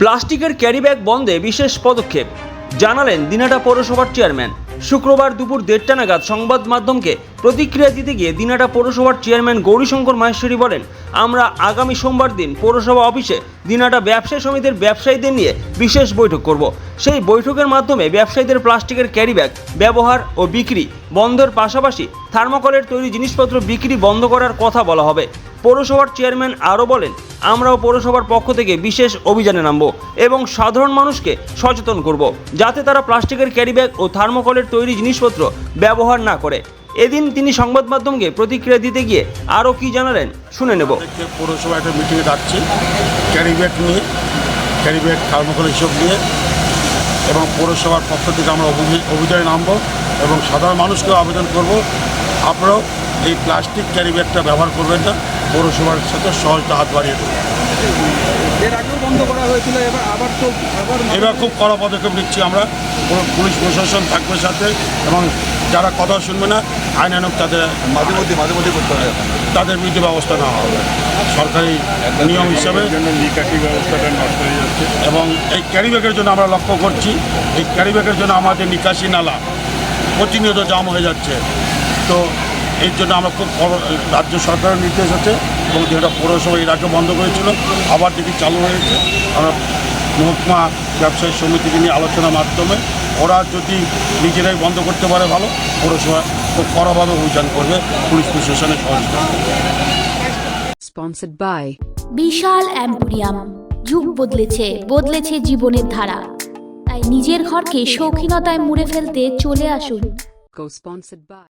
প্লাস্টিকের ক্যারিব্যাগ বন্ধে বিশেষ পদক্ষেপ, জানালেন দিনাটা পৌরসভার চেয়ারম্যান। শুক্রবার দুপুর দেড়টা নাগাদ সংবাদ মাধ্যমকে প্রতিক্রিয়া দিতে গিয়ে দিনাটা পৌরসভার চেয়ারম্যান গৌরীশঙ্কর মাহেশ্বরী বলেন, আমরা আগামী সোমবার দিন পৌরসভা অফিসে দিনাটা ব্যবসায়ী সমিতির ব্যবসায়ীদের নিয়ে বিশেষ বৈঠক করব। সেই বৈঠকের মাধ্যমে ব্যবসায়ীদের প্লাস্টিকের ক্যারিব্যাগ ব্যবহার ও বিক্রি বন্ধের পাশাপাশি থার্মোকলের তৈরি জিনিসপত্র বিক্রি বন্ধ করার কথা বলা হবে। পৌরসভার চেয়ারম্যান আরও বলেন, আমরাও পৌরসভার পক্ষ থেকে বিশেষ অভিযানে নামব এবং সাধারণ মানুষকে সচেতন করব যাতে তারা প্লাস্টিকের ক্যারিব্যাগ ও থার্মোকলের তৈরি জিনিসপত্র ব্যবহার না করে। এদিন তিনি সংবাদ মাধ্যমকে প্রতিক্রিয়া দিতে গিয়ে আরও কি জানালেন শুনে নেব। পৌরসভা একটা মিটিংয়ে ডাকছি ক্যারিব্যাগ নিয়ে ক্যারিব্যাগ থার্মোকল হিসেব নিয়ে এবং পৌরসভার পক্ষ থেকে আমরা অভি- অভিযানে নামবো এবং সাধারণ মানুষকেও আবেদন করব আপনারাও এই প্লাস্টিক ক্যারিব্যাগটা ব্যবহার করবেন না পৌরসভার সাথে সহজটা হাত বাড়িয়ে দেবেন। এর আগেও বন্ধ করা হয়েছিল এবার আবার তো আবার এবার খুব কড়া পদক্ষেপ নিচ্ছি আমরা। পুলিশ প্রশাসন থাকবে সাথে এবং যারা কথা শুনবে না আইন আইনানুক তাদের মাঝে মধ্যে মাঝে মধ্যে করতে হয় তাদের বিরুদ্ধে ব্যবস্থা নেওয়া হবে। সরকারি নিয়ম হিসাবে। ব্যবস্থাটা নষ্ট হয়ে যাচ্ছে। এবং এই ক্যারিব্যাগের জন্য আমরা লক্ষ্য করছি এই ক্যারিব্যাগের জন্য আমাদের নিকাশি নালা প্রতিনিয়ত জাম হয়ে যাচ্ছে। তো এর জন্য আমরা খুব বড়- রাজ্য সরকারের নির্দেশ আছে এবং যেটা পৌরসভা এর আগে বন্ধ করেছিল আবার দেখি চালু হয়েছে। আমরা মহকুমা ব্যবসায়ী সমিতিকে নিয়ে আলোচনার মাধ্যমে ওরা যদি নিজেরাই বন্ধ করতে পারে ভালো পৌরসভা খুব কড়াভাবে অভিযান করবে পুলিশ প্রশাসনের সহযোগিতা। Sponsored by বিশাল অ্যাম্পোরিয়াম যুগ বদলেছে বদলেছে জীবনের ধারা। তাই নিজের ঘরকে শৌখিনতায় মুড়ে ফেলতে চলে আসুন। Co-sponsored by